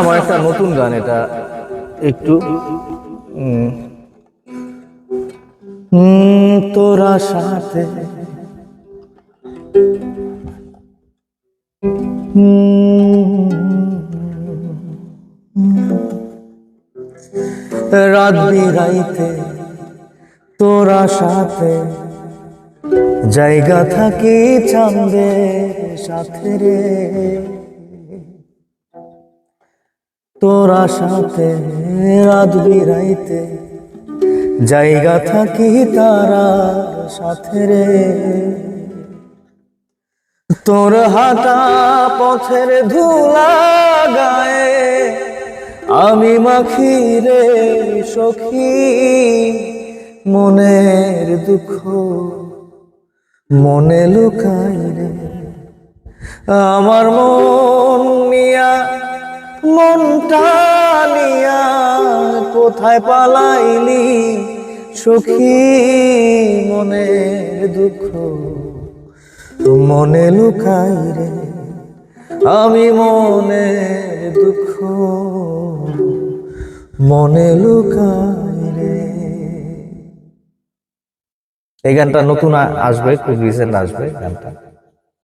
আমার একটা নতুন গান, এটা একটু তোরা সাথে রাত বিরাইতে তোরা সাথে, জায়গা থাকি চাঁদের সাথে রে। তোরা সাথে রাত বিরাইতে জায়গা থাকি তারা সাথে রে। তোর হাতা পথের ধুলা গায়ে, আমি মাখি রে সখী মনের দুঃখ। মনে লুকাই রে, আমার মন কোথায় পালাইলি সখী মনের দুঃখ? মনে লুকাই রে, আমি মনে দুঃখ। মনে লুকাই রে। এই গানটা নতুন আসবে, খুব রিসেন্ট আসবে গানটা।